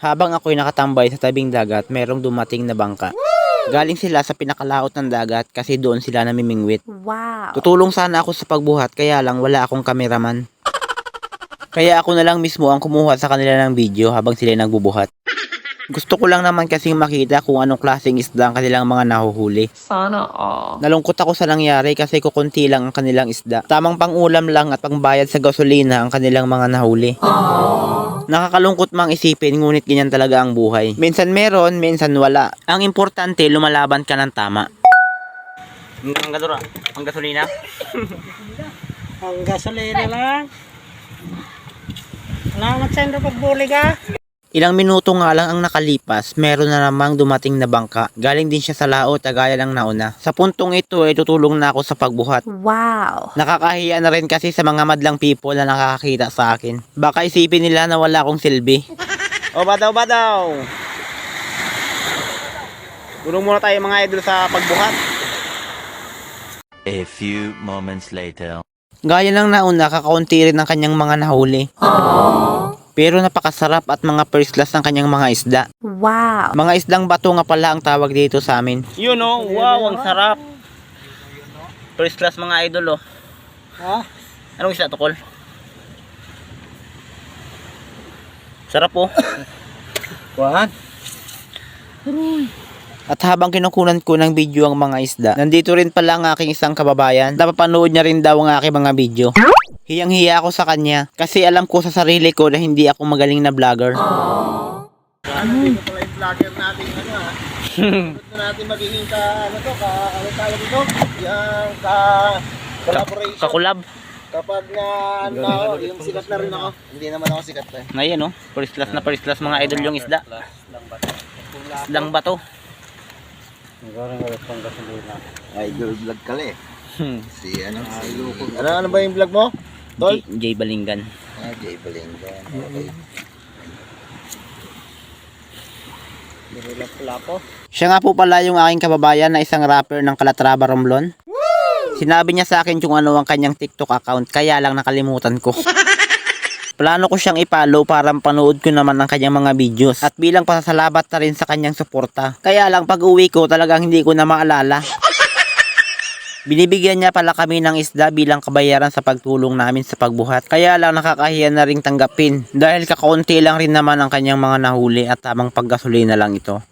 Habang ako'y nakatambay sa tabing dagat, merong dumating na bangka. Galing sila sa pinakalaot ng dagat kasi doon sila namimingwit. Wow. Tutulong sana ako sa pagbuhat kaya lang wala akong kameraman. Kaya ako na lang mismo ang kumuha sa kanila ng video habang sila nagbubuhat. Gusto ko lang naman kasing makita kung anong klaseng isda ang kanilang mga nahuhuli. Sana all. Nalungkot ako sa nangyari kasi kukunti lang ang kanilang isda. Tamang pangulam lang at pangbayad sa gasolina ang kanilang mga nahuli. Nakakalungkot mang isipin ngunit ganyan talaga ang buhay. Minsan meron, minsan wala. Ang importante lumalaban ka ng tama. Ang gadura, ang gasolina. Ang gasolina lang. Salamat sa inyo pagbuli ka. Ilang minuto nga lang ang nakalipas, meron na namang dumating na bangka. Galing din siya sa laot, agaya lang nauna. Sa puntong ito ay tutulong na ako sa pagbuhat. Wow. Nakakahiya na rin kasi sa mga madlang people na nakakakita sa akin. Baka isipin nila na wala akong silbi. o badaw badaw! Tulong muna tayo mga idol sa pagbuhat. A few moments later. Gaya ng nauna, kakaunti rin ang kanyang mga nahuli. Pero napakasarap at mga first class ng kanyang mga isda. Wow. Mga isdang bato nga pala ang tawag dito sa amin. Yun oh, wow, ang sarap. First class mga idol oh. Ha? Anong isda tukol? Sarap oh. Kuhan? At habang kinukunan ko ng video ang mga isda, nandito rin pala ang aking isang kababayan. Napapanood niya rin daw ang aking mga video. Hiyang hiya ako sa kanya kasi alam ko sa sarili ko na hindi ako magaling na vlogger. Ano dito pala yung vlogger natin ano ha? Gusto natin magiging ka ano to ka ano dito? Yung ka collaboration. Kakulab. Kapag na ano na ako, yung sikat na rin ako. Hindi naman ako sikat eh. Ayan oh, first class na first class mga idol yung isda. Isdang bato. Idol vlog ka eh. Hmm. Si ano? Ano ano ba yung vlog mo? Tol? J, J Balingan. Ah, Jay Balingan. Okay. Lapo-lapo. Siya nga po pala yung aking kababayan na isang rapper ng Calatrava Romblon. Sinabi niya sa akin kung ano ang kanyang TikTok account kaya lang nakalimutan ko. Plano ko siyang ipalo para panood ko naman ang kanyang mga videos at bilang pasasalamat na rin sa kanyang suporta. Kaya lang pag uwi ko talagang hindi ko na maalala. Binibigyan niya pala kami ng isda bilang kabayaran sa pagtulong namin sa pagbuhat. Kaya lang nakakahiya na ring tanggapin dahil kakaunti lang rin naman ang kanyang mga nahuli at tamang paggasolina lang ito.